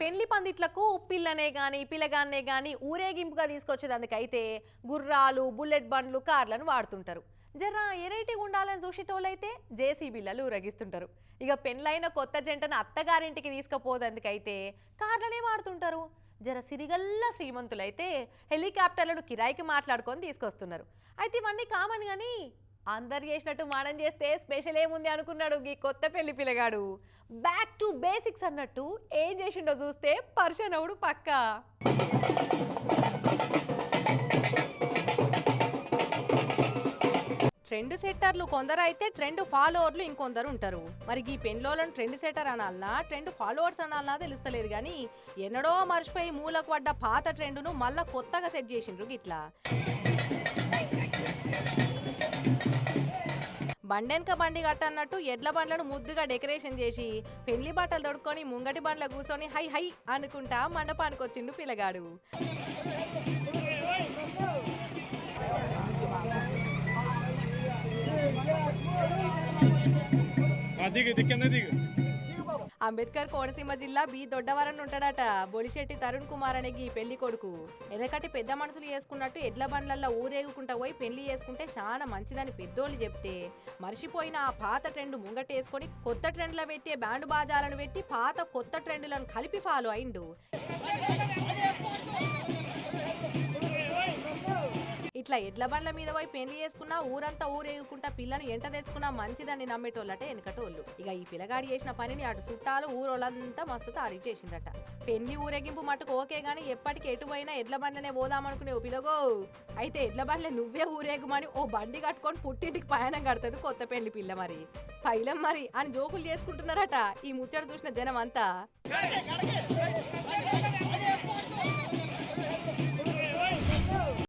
పెళ్ళి పందిట్లకు పిల్లనే కానీ పిల్లగాన్నే కానీ ఊరేగింపుగా తీసుకొచ్చేదందుకైతే గుర్రాలు బుల్లెట్ బండ్లు కార్లను వాడుతుంటారు. జర ఎరైటీ ఉండాలని చూసేటోళ్ళైతే జేసీబీలలో ఊరేగిస్తుంటారు. ఇక పెళ్ళైన కొత్త జంటను అత్తగారింటికి తీసుకుపోదందుకైతే కార్లనే వాడుతుంటారు. జర సిరిగల్ల శ్రీమంతులైతే హెలికాప్టర్లను కిరాయికి మాట్లాడుకొని తీసుకొస్తున్నారు. అయితే ఇవన్నీ కామన్ కానీ అందరు చేసినట్టు మనం చేస్తే స్పెషల్ ఏముంది అనుకున్నాడు ఈ కొత్త పెళ్ళి పిల్లగాడు. బ్యాక్ టు బేసిక్స్ అన్నట్టు ఏం చేసిండో చూస్తే పర్షన్ పక్క. పక్కా ట్రెండ్ సెట్టర్లు కొందరు అయితే ట్రెండ్ ఫాలోవర్లు ఇంకొందరు ఉంటారు. మరి ఈ పెన్లోలను ట్రెండ్ సెట్టర్ అనాలనా? ట్రెండ్ ఫాలోవర్స్ అనాలనా తెలుస్తలేదు కానీ ఎన్నడో మర్చిపోయి మూలకు పడ్డ పాత ట్రెండ్ను మళ్ళా కొత్తగా సెట్ చేసిండ్రు గిట్లా. బండెనక బండి కట్టన్నట్టు ఎడ్ల బండ్లను ముద్దుగా డెకరేషన్ చేసి పెళ్ళి బట్టలు తొడుక్కొని ముంగటి బండ్ల కూర్చొని హై హై అనుకుంటా మండపానికి వచ్చిండు పిల్లగాడు. దిగు దిక్కింద దిగు. అంబేద్కర్ కోనసీమ జిల్లా బి దొడ్డవరం ఉంటాడట. బొలిశెట్టి తరుణ్ కుమార్ అనే ఈ పెళ్ళి కొడుకు. ఎనకటి పెద్ద మనుషులు చేసుకున్నట్టు ఎడ్ల బండ్లల్లో ఊరేగుకుంటా పోయి పెళ్ళి చేసుకుంటే చాలా మంచిదని పెద్దోళ్ళు చెప్తే. మర్చిపోయిన ఆ పాత ట్రెండ్ ముంగటేసుకొని కొత్త ట్రెండ్ల పెట్టే బ్యాండ్ బాజాలను పెట్టి పాత కొత్త ట్రెండ్లను కలిపి ఫాలో అయిండు. ఇట్లా ఎడ్ల బండ్ల మీద పోయి పెళ్ళి చేసుకున్నా ఊరంతా ఊరేగుకుంటా పిల్లని ఎంట తెచ్చుకున్నా మంచిదని నమ్మేటోళ్ళటే వెనకటోళ్ళు. ఇక ఈ పిల్లగాడి చేసిన పనిని అటు చుట్టాలు ఊరోళ్ళంతా మస్తు తారీఫ్ చేసిండట పెళ్ళి ఊరేగింపు మటుకు ఓకే గానీ ఎప్పటికి ఎటు పోయినా ఎడ్ల బండ్లనే పోదామనుకునే ఓ పిలగో అయితే ఎడ్ల బండ్లే నువ్వే ఊరేగుమని ఓ బండి కట్టుకొని పుట్టింటికి పయనం కడుతుంది కొత్త పెళ్ళి పిల్ల మరి. పైలం మరి అని జోకులు చేసుకుంటున్నారట ఈ ముచ్చట చూసిన జనం అంతా